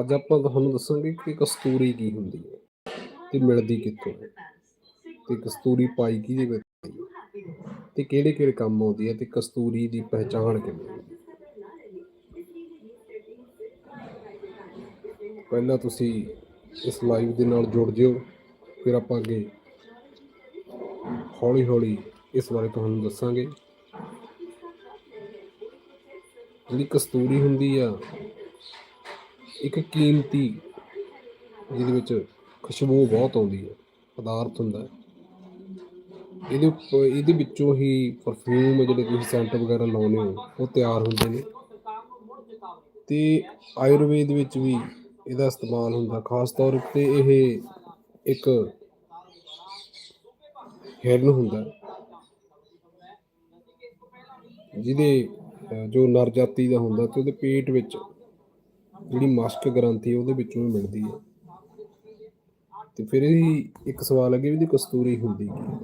ਅੱਜ ਆਪਾਂ ਤੁਹਾਨੂੰ ਦੱਸਾਂਗੇ ਕਿ ਕਸਤੂਰੀ ਕੀ ਹੁੰਦੀ ਹੈ ਤੇ ਮਿਲਦੀ ਕਿੱਥੋਂ ਹੈ। ਤੇ ਕਸਤੂਰੀ ਪਾਈ ਕਿਹਦੇ ਵਿੱਚ ਤੇ ਕਿਹੜੇ ਕਿਹੜੇ ਕੰਮ ਆਉਂਦੀ ਹੈ ਤੇ ਕਸਤੂਰੀ ਦੀ ਪਹਿਚਾਣ ਕਿਵੇਂ ਹੈ। ਪਹਿਲਾਂ ਤੁਸੀਂ ਇਸ ਲਾਈਵ ਦੇ ਨਾਲ ਜੁੜ ਜਿਓ, ਫਿਰ ਆਪਾਂ ਅੱਗੇ ਹੌਲੀ ਹੌਲੀ ਇਸ ਬਾਰੇ ਤੁਹਾਨੂੰ ਦੱਸਾਂਗੇ। ਜਿਹੜੀ ਕਸਤੂਰੀ ਹੁੰਦੀ ਆ ਇੱਕ ਕੀਮਤੀ, ਜਿਹਦੇ ਵਿੱਚ ਖੁਸ਼ਬੂ ਬਹੁਤ ਆਉਂਦੀ ਹੈ, ਪਦਾਰਥ ਹੁੰਦਾ ਹੈ। ਇਹਦੇ ਉੱਪ- ਇਹਦੇ ਵਿੱਚੋਂ ਹੀ ਪਰਫਿਊਮ ਜਿਹੜੇ ਤੁਸੀਂ ਸੈਂਟ ਵਗੈਰਾ ਲਾਉਂਦੇ ਹੋ, ਉਹ ਤਿਆਰ ਹੁੰਦੇ ਨੇ। ਤੇ ਆਯੁਰਵੇਦ ਵਿੱਚ ਵੀ ਇਹਦਾ ਇਸਤੇਮਾਲ ਹੁੰਦਾ ਖਾਸ ਤੌਰ ਉੱਤੇ ਇਹ ਇੱਕ ਹਿਰਨ ਹੁੰਦਾ ਜਿਹਦੇ ਜੋ ਨਰ ਜਾਤੀ ਦਾ ਹੁੰਦਾ ਤੇ ਉਹਦੇ ਪੇਟ ਵਿੱਚ ਜਿਹੜੀ ਮਸਕ ਗ੍ਰੰਥੀ ਉਹਦੇ ਵਿੱਚੋਂ ਵੀ ਮਿਲਦੀ ਹੈ। ਤੇ ਫਿਰ ਇਹ ਇੱਕ ਸਵਾਲ ਹੈ ਕਿ ਇਹਦੀ ਕਸਤੂਰੀ ਹੁੰਦੀ ਹੈ?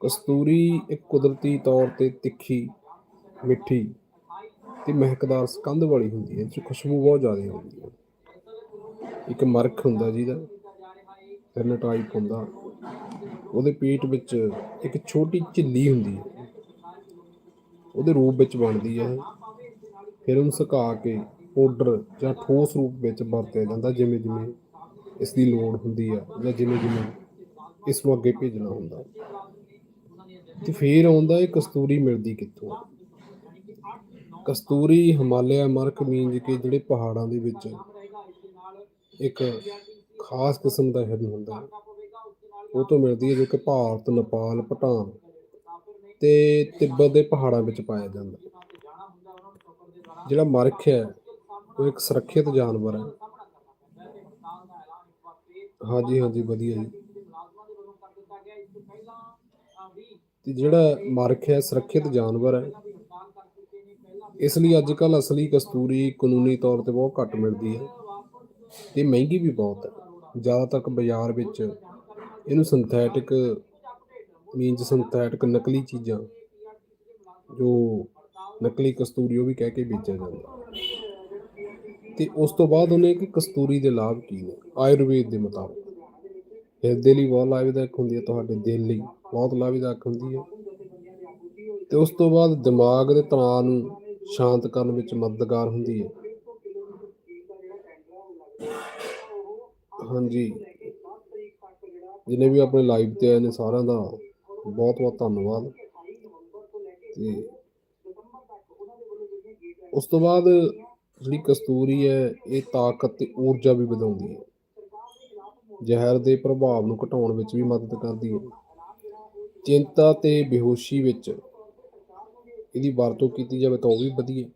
ਕਸਤੂਰੀ ਇੱਕ ਕੁਦਰਤੀ ਤੌਰ ਤੇ ਤਿੱਖੀ, ਮਿੱਠੀ ਤੇ ਮਹਿਕਦਾਰ ਸਕੰਧ ਵਾਲੀ ਹੁੰਦੀ ਹੈ ਇਹ ਖੁਸ਼ਬੂ ਬਹੁਤ ਜ਼ਿਆਦਾ ਹੁੰਦੀ ਹੈ। ਇੱਕ ਮਰਖ ਹੁੰਦਾ ਜਿਹਦਾ ਹਿਰਨ ਟਾਈਪ ਹੁੰਦਾ, ਉਹਦੇ ਪੇਟ ਵਿੱਚ ਇੱਕ ਛੋਟੀ ਝਿੱਲੀ ਹੁੰਦੀ ਹੈ। ਉਹਦੇ ਰੂਪ ਵਿੱਚ ਬਣਦੀ ਹੈ। ਫਿਰ ਉਹਨੂੰ ਸੁਕਾ ਕੇ ਪਾਊਡਰ ਜਾਂ ਠੋਸ ਰੂਪ ਵਿੱਚ ਵਰਤਿਆ ਜਾਂਦਾ, ਜਿਵੇਂ ਜਿਵੇਂ ਇਸ ਦੀ ਲੋੜ ਹੁੰਦੀ ਆ ਜਾਂ ਜਿਵੇਂ ਜਿਵੇਂ ਇਸ ਨੂੰ ਅੱਗੇ ਭੇਜਣਾ ਹੁੰਦਾ। ਤੇ ਫਿਰ ਆਉਂਦਾ ਇਹ ਕਸਤੂਰੀ ਮਿਲਦੀ ਕਿੱਥੋਂ? ਕਸਤੂਰੀ ਹਿਮਾਲਿਆ ਮਰਕ ਮੀਂਜ ਕੇ ਜਿਹੜੇ ਪਹਾੜਾਂ ਦੇ ਵਿੱਚ ਇੱਕ ਖਾਸ ਕਿਸਮ ਦਾ ਹਿਰਨ ਹੁੰਦਾ। ਉਹ ਤੋਂ ਮਿਲਦੀ ਹੈ ਜੋ ਕਿ ਭਾਰਤ, ਨੇਪਾਲ, ਭੂਟਾਨ ਤੇ ਤਿੱਬਤ ਦੇ ਪਹਾੜਾਂ ਵਿੱਚ ਪਾਇਆ ਜਾਂਦਾ। ਜਿਹੜਾ ਮਰਖ ਹੈ ਉਹ ਇੱਕ ਸੁਰੱਖਿਅਤ ਜਾਨਵਰ ਹੈ। ਹਾਂਜੀ ਹਾਂਜੀ, ਵਧੀਆ ਜੀ। ਤੇ ਜਿਹੜਾ ਮਰਖ ਹੈ, ਸੁਰੱਖਿਅਤ ਜਾਨਵਰ ਹੈ। ਇਸ ਲਈ ਅੱਜ ਕੱਲ ਅਸਲੀ ਕਸਤੂਰੀ ਕਾਨੂੰਨੀ ਤੌਰ ਤੇ ਬਹੁਤ ਘੱਟ ਮਿਲਦੀ ਹੈ। ਤੇ ਮਹਿੰਗੀ ਵੀ ਬਹੁਤ ਹੈ। ਜ਼ਿਆਦਾਤਰ ਬਾਜ਼ਾਰ ਵਿੱਚ ਇਹਨੂੰ ਸਿੰਥੈਟਿਕ ਮੀਨਸ ਸਿੰਥੈਟਿਕ ਨਕਲੀ ਚੀਜ਼ਾਂ, ਜੋ ਨਕਲੀ ਕਸਤੂਰੀ ਉਹ ਵੀ ਕਹਿ ਕੇ ਵੇਚਿਆ ਜਾਂਦਾ। ਤੇ ਉਸ ਤੋਂ ਬਾਅਦ ਉਹਨੇ ਕਿ ਕਸਤੂਰੀ ਦੇ ਲਾਭ ਕੀ ਨੇ? ਆਯੁਰਵੇਦ ਦੇ ਮੁਤਾਬਕ। ਹਿਰਦੇ ਲਈ ਬਹੁਤ ਲਾਭਦਾਇਕ ਹੁੰਦੀ ਹੈ ਤੁਹਾਡੇ ਦਿਲ ਲਈ। ਬਹੁਤ ਲਾਭਦਾਇਕ ਹੁੰਦੀ ਹੈ। ਤੇ ਉਸ ਤੋਂ ਬਾਅਦ ਦਿਮਾਗ ਦੇ ਤਣਾਅ ਨੂੰ ਸ਼ਾਂਤ ਕਰਨ ਵਿੱਚ ਮਦਦਗਾਰ ਹੁੰਦੀ ਹੈ। ਹਾਂਜੀ। ਜਿਨੇ ਵੀ ਆਪਣੇ ਲਾਈਵ ਤੇ ਆਏ ਨੇ ਸਾਰਿਆਂ ਦਾ ਬਹੁਤ ਬਹੁਤ ਧੰਨਵਾਦ। ਤੇ ਉਸ ਤੋਂ ਬਾਅਦ ਜਿਹੜੀ ਕਸਤੂਰੀ ਹੈ, ਇਹ ਤਾਕਤ ਤੇ ਊਰਜਾ ਵੀ ਵਧਾਉਂਦੀ ਹੈ। ਜ਼ਹਿਰ ਦੇ ਪ੍ਰਭਾਵ ਨੂੰ ਘਟਾਉਣ ਵਿੱਚ ਵੀ ਮਦਦ ਕਰਦੀ ਹੈ। ਚਿੰਤਾ ਤੇ ਬੇਹੋਸ਼ੀ ਵਿੱਚ ਇਹਦੀ ਵਰਤੋਂ ਕੀਤੀ ਜਾਵੇ ਤਾਂ ਉਹ ਵੀ ਵਧੀਆ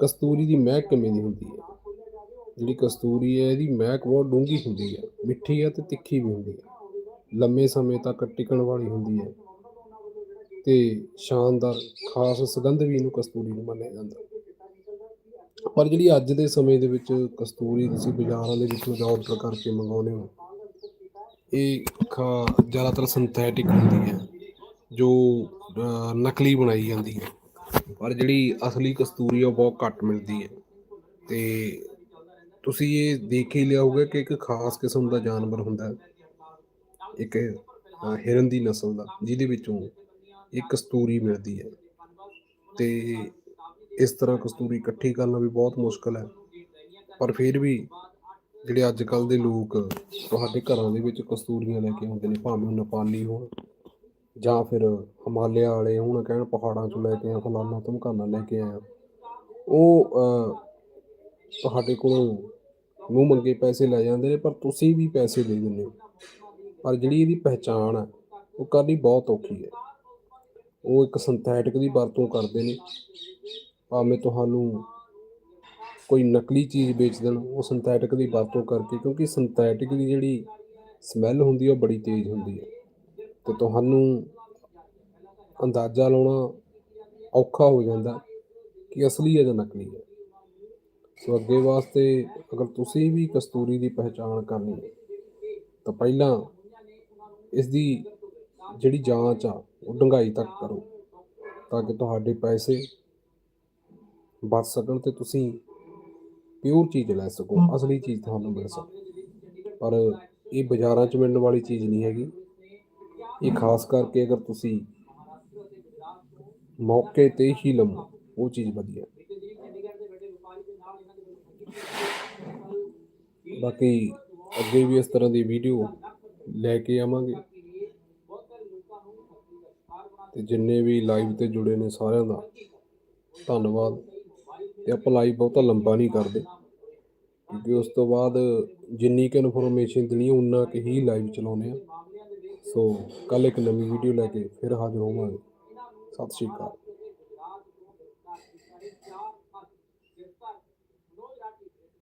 ਕਸਤੂਰੀ ਦੀ ਮਹਿਕ ਕਿਵੇਂ ਦੀ ਹੁੰਦੀ ਹੈ? ਜਿਹੜੀ ਕਸਤੂਰੀ ਹੈ, ਇਹਦੀ ਮਹਿਕ ਬਹੁਤ ਡੂੰਘੀ ਹੁੰਦੀ ਹੈ, ਮਿੱਠੀ ਹੈ ਤੇ ਤਿੱਖੀ ਵੀ ਹੁੰਦੀ ਹੈ। ਲੰਮੇ ਸਮੇਂ ਤੱਕ ਟਿਕਣ ਵਾਲੀ ਹੁੰਦੀ ਹੈ ਤੇ ਸ਼ਾਨਦਾਰ, ਖਾਸ ਸੁਗੰਧ ਵੀ ਇਹਨੂੰ ਕਸਤੂਰੀ ਨੂੰ ਮੰਨਿਆ ਜਾਂਦਾ ਪਰ ਜਿਹੜੀ ਅੱਜ ਦੇ ਸਮੇਂ ਦੇ ਵਿੱਚ ਕਸਤੂਰੀ ਤੁਸੀਂ ਬਾਜ਼ਾਰਾਂ ਦੇ ਵਿੱਚੋਂ ਆਰਡਰ ਕਰਕੇ ਮੰਗਾਉਂਦੇ ਹੋ, ਇਹ ਖਾ ਜ਼ਿਆਦਾਤਰ ਸਿੰਥੈਟਿਕ ਹੁੰਦੀ ਹੈ, ਜੋ ਨਕਲੀ ਬਣਾਈ ਜਾਂਦੀ ਹੈ। ਪਰ ਜਿਹੜੀ ਅਸਲੀ ਕਸਤੂਰੀ ਆ, ਉਹ ਬਹੁਤ ਘੱਟ ਮਿਲਦੀ ਹੈ। ਤੇ ਤੁਸੀਂ ਇਹ ਦੇਖ ਹੀ ਲਿਆ ਹੋਊਗਾ ਕਿ ਇੱਕ ਖਾਸ ਕਿਸਮ ਦਾ ਜਾਨਵਰ ਹੁੰਦਾ ਹੈ। ਇੱਕ ਹਿਰਨ ਦੀ ਨਸਲ ਦਾ, ਜਿਹਦੇ ਵਿੱਚੋਂ ਇਹ ਕਸਤੂਰੀ ਮਿਲਦੀ ਹੈ। ਤੇ ਇਸ ਤਰ੍ਹਾਂ ਕਸਤੂਰੀ ਇਕੱਠੀ ਕਰਨਾ ਵੀ ਬਹੁਤ ਮੁਸ਼ਕਲ ਹੈ। ਪਰ ਫਿਰ ਵੀ ਜਿਹੜੇ ਅੱਜ ਕੱਲ ਦੇ ਲੋਕ ਤੁਹਾਡੇ ਘਰਾਂ ਦੇ ਵਿੱਚ ਕਸਤੂਰੀਆਂ ਲੈ ਕੇ ਆਉਂਦੇ ਨੇ, ਭਾਵੇਂ ਉਹ ਨੇਪਾਲੀ ਹੋਣ ਜਾਂ ਫਿਰ ਹਿਮਾਲਿਆ ਵਾਲੇ ਹੁਣ, ਕਹਿਣ ਪਹਾੜਾਂ ਚੋਂ ਲੈ ਕੇ ਆ ਫਲਾਨਾ ਧਮਕਾਨਾ ਲੈ ਕੇ ਆਇਆ, ਉਹ ਤੁਹਾਡੇ ਕੋਲੋਂ ਮੂੰਹ ਮੰਗੇ ਪੈਸੇ ਲੈ ਜਾਂਦੇ ਨੇ, ਪਰ ਤੁਸੀਂ ਵੀ ਪੈਸੇ ਦੇ ਦਿੰਦੇ ਹੋ। ਪਰ ਜਿਹੜੀ ਇਹਦੀ ਪਹਿਚਾਣ ਹੈ, ਉਹ ਕਰਨੀ ਬਹੁਤ ਔਖੀ ਹੈ। ਉਹ ਇੱਕ ਸਿੰਥੈਟਿਕ ਦੀ ਵਰਤੋਂ ਕਰਦੇ ਨੇ। ਭਾਵੇਂ ਤੁਹਾਨੂੰ ਕੋਈ ਨਕਲੀ ਚੀਜ਼ ਵੇਚ ਦੇਣ, ਉਹ ਸਿੰਥੈਟਿਕ ਦੀ ਵਰਤੋਂ ਕਰਕੇ, ਕਿਉਂਕਿ ਸਿੰਥੈਟਿਕ ਦੀ ਜਿਹੜੀ ਸਮੈਲ ਹੁੰਦੀ ਹੈ ਉਹ ਬੜੀ ਤੇਜ਼ ਹੁੰਦੀ ਹੈ ਤੇ ਤੁਹਾਨੂੰ ਅੰਦਾਜ਼ਾ ਲਾਉਣਾ ਔਖਾ ਹੋ ਜਾਂਦਾ ਕਿ ਅਸਲੀ ਹੈ ਜਾਂ ਨਕਲੀ ਹੈ ਸੋ ਅੱਗੇ ਵਾਸਤੇ ਅਗਰ ਤੁਸੀਂ ਵੀ ਕਸਤੂਰੀ ਦੀ ਪਹਿਚਾਣ ਕਰਨੀ ਹੈ ਤਾਂ ਪਹਿਲਾਂ ਇਸ ਦੀ ਜਿਹੜੀ ਜਾਂਚ ਆ, ਉਹ ਡੂੰਘਾਈ ਤੱਕ ਕਰੋ, ਤਾਂ ਕਿ ਤੁਹਾਡੇ ਪੈਸੇ ਬਚ ਸਕਣ ਤੇ ਤੁਸੀਂ ਪਿਓਰ ਚੀਜ਼ ਲੈ ਸਕੋ ਅਸਲੀ ਚੀਜ਼ ਤੁਹਾਨੂੰ ਮਿਲ ਸਕੇ ਪਰ ਇਹ ਬਾਜ਼ਾਰਾਂ 'ਚ ਮਿਲਣ ਵਾਲੀ ਚੀਜ਼ ਨਹੀਂ ਹੈਗੀ। ਇਹ ਖਾਸ ਕਰਕੇ ਅਗਰ ਤੁਸੀਂ ਮੌਕੇ ਤੇ ਹੀ ਲਵੋ ਉਹ ਚੀਜ਼ ਵਧੀਆ। ਬਾਕੀ ਅੱਗੇ ਵੀ ਇਸ ਤਰ੍ਹਾਂ ਦੀ ਵੀਡੀਓ ਲੈ ਕੇ ਆਵਾਂਗੇ। ਤੇ ਜਿੰਨੇ ਵੀ ਲਾਈਵ ਤੇ ਜੁੜੇ ਨੇ ਸਾਰਿਆਂ ਦਾ ਧੰਨਵਾਦ। ਤੇ ਆਪਾਂ ਲਾਈਵ ਬਹੁਤਾ ਲੰਬਾ ਨਹੀਂ ਕਰਦੇ। ਕਿਉਂਕਿ ਉਸ ਤੋਂ ਬਾਅਦ ਜਿੰਨੀ ਕੁ ਇਨਫੋਰਮੇਸ਼ਨ ਦੇਣੀ ਉਨਾ ਕੁ ਹੀ ਲਾਈਵ ਚਲਾਉਨੇ ਆ। ਸੋ ਕੱਲ ਇੱਕ ਨਵੀਂ ਵੀਡੀਓ ਲੈ ਕੇ ਫਿਰ ਹਾਜ਼ਰ ਹੋਵਾਂਗੇ। ਸਤਿ ਸ਼੍ਰੀ ਅਕਾਲ।